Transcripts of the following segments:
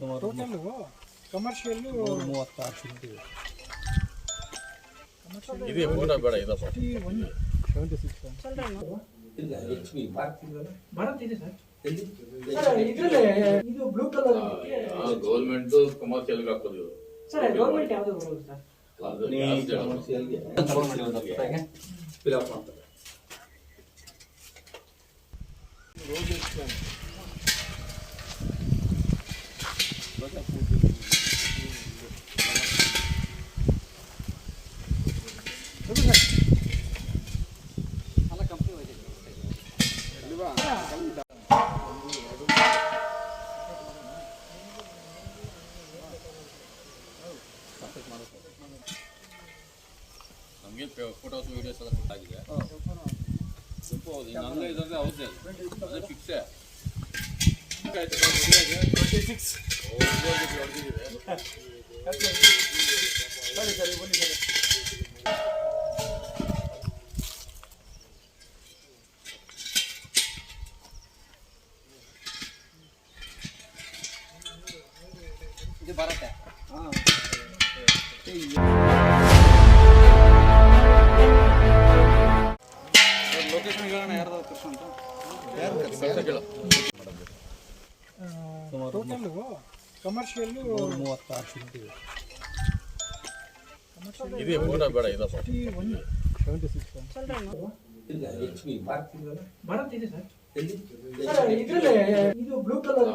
Total commercial ಮೂವತ್ತಾರು government commercial ಹಾಕೋದು ಇದು ಸರ್ ಗೌರ್ಮೆಂಟ್ ಯಾವುದು ಫಿಲ್ ಅಪ್ ಮಾಡ್ತಾರೆ ನಮಗೆ ಫೋಟೋಸ್ ವಿಡಿಯೋಸ್ ಎಲ್ಲ ಕೊಟ್ಟಾಗಿದೆ ಸ್ವಲ್ಪ ಹೌದು ಇನ್ನು ಹಂಗೆ ಇದಂದ್ರೆ ಹೌದೇ ಅದು ಅದೇ ಫಿಕ್ಸೇ ಟ್ವೆಂಟಿ ಸಿಕ್ಸ್ ಸರಿ ಸರಿ ಬನ್ನಿ ಸರ್ ಇದು ಬರುತ್ತೆ ಲೊಕೇಶನ್ ಅಂತ ಟೋಟಲ್ ಕಮರ್ಷಿಯಲ್ಲು ಮೂವತ್ತಾರು ಸೆಂಟಿ ಇದೆ. ಫೋಟೋ ಬೇಡ ಇದಪ್ಪ ಒನ್ ಸೆವೆಂಟಿ ಸಿಕ್ಸ್ ಇಲ್ಲ ಎಚ್ ಪಿ ಮಾಡ್ತಿದ್ರಲ್ಲ ಬರುತ್ತಿದೆ ಸರ್. ಸರ್ ಇದ್ರಲ್ಲೇ ಇದು ಬ್ಲೂ ಕಲರ್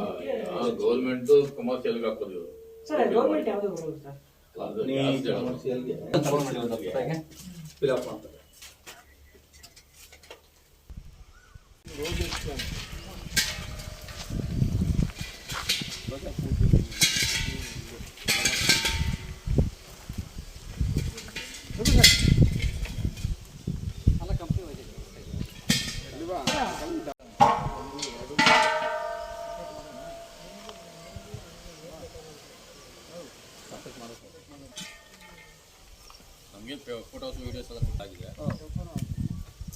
ಗೌರ್ಮೆಂಟ್ ಕಮರ್ಷಿಯಲ್ ಹಾಕೋದು ಸರ್ ಗೌರ್ಮೆಂಟ್ ಯಾವುದು ಬರೋದು ಸರ್. ಕಮರ್ಷಿಯಲ್ಗೆ ಫಿಲ್ ಅಪ್ ಮಾಡ್ತಾರೆ. ನಮಗೆ ಫೋಟೋಸ್ ವಿಡಿಯೋಸ್ ಎಲ್ಲ ಕೊಟ್ಟಾಗಿದೆ